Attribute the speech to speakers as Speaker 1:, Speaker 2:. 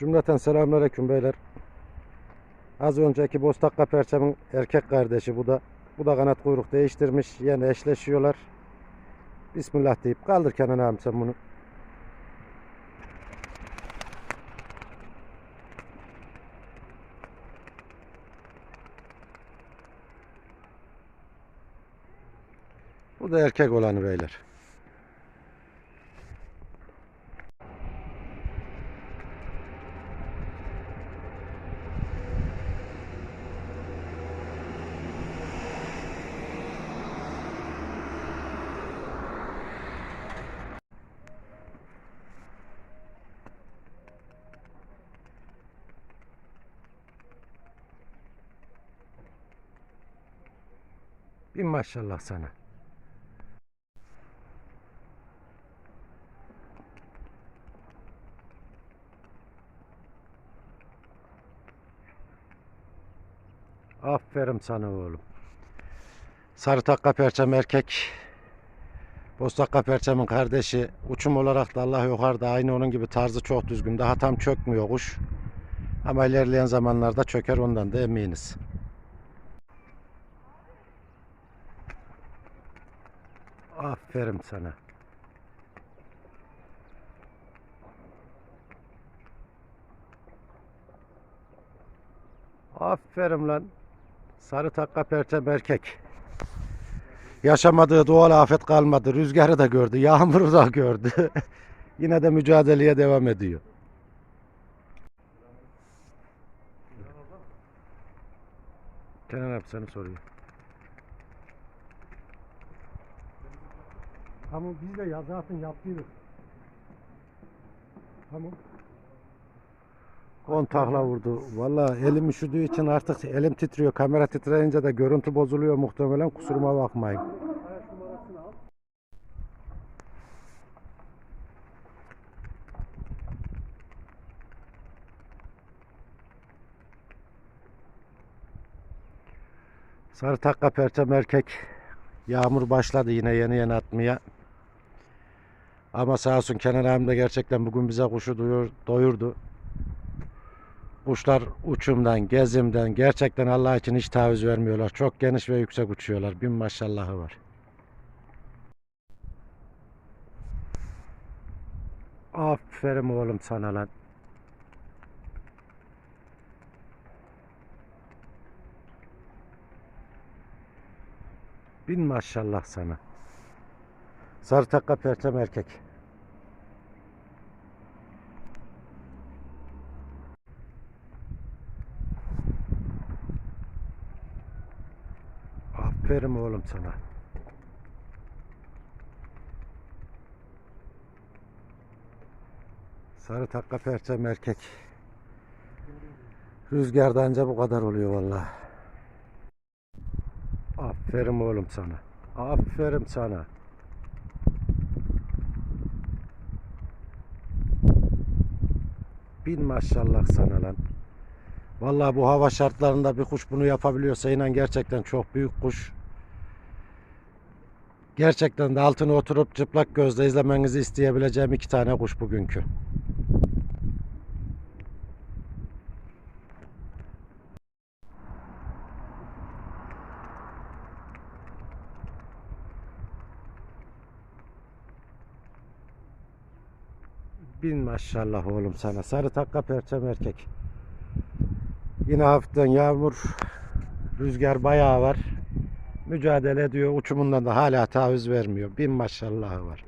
Speaker 1: Cümleten selamünaleyküm beyler. Az önceki Bostakka Perçem'in erkek kardeşi bu da. Bu da kanat kuyruk değiştirmiş. Yine eşleşiyorlar. Bismillah deyip kaldır Kenan abi sen bunu. Bu da erkek olanı beyler. Bin maşallah sana. Aferin sana oğlum. Sarı takka perçem erkek. Bostakka perçemin kardeşi. Uçum olarak da Allah yukarıda aynı onun gibi tarzı çok düzgün. Daha tam çökmüyor kuş. Ama ilerleyen zamanlarda çöker ondan da eminiz. Aferin sana. Aferin lan. Sarı takka perçem erkek. Yaşamadığı doğal afet kalmadı. Rüzgarı da gördü. Yağmuru da gördü. Yine de mücadeleye devam ediyor. Kenan abi seni soruyor.
Speaker 2: Tamam biz de ya zaten yaptıydık. Tamam.
Speaker 1: 10 takla vurdu. Valla elim üşüdüğü için artık elim titriyor. Kamera titreyince de görüntü bozuluyor muhtemelen. Kusuruma bakmayın. Sarı takka perçem erkek. Yağmur başladı yine yeni yeni atmaya. Ama sağ olsun Kenan abim de gerçekten bugün bize kuşu duyur, doyurdu. Kuşlar uçumdan, gezimden gerçekten Allah için hiç taviz vermiyorlar. Çok geniş ve yüksek uçuyorlar. Bin maşallahı var. Aferin oğlum sana lan. Bin maşallah sana. Sarı takka perçem erkek. Aferin oğlum sana. Sarı takka perçem erkek. Rüzgarda anca bu kadar oluyor vallahi. Aferin oğlum sana. Aferin sana. Bin maşallah sana lan. Vallahi bu hava şartlarında bir kuş bunu yapabiliyorsa inan gerçekten çok büyük kuş. Gerçekten de altına oturup çıplak gözle izlemenizi isteyebileceğim iki tane kuş bugünkü. Bin maşallah oğlum sana. Sarı takka perçem erkek. Yine hafiften yağmur, rüzgar bayağı var. Mücadele ediyor. Uçumundan da hala taviz vermiyor. Bin maşallah var.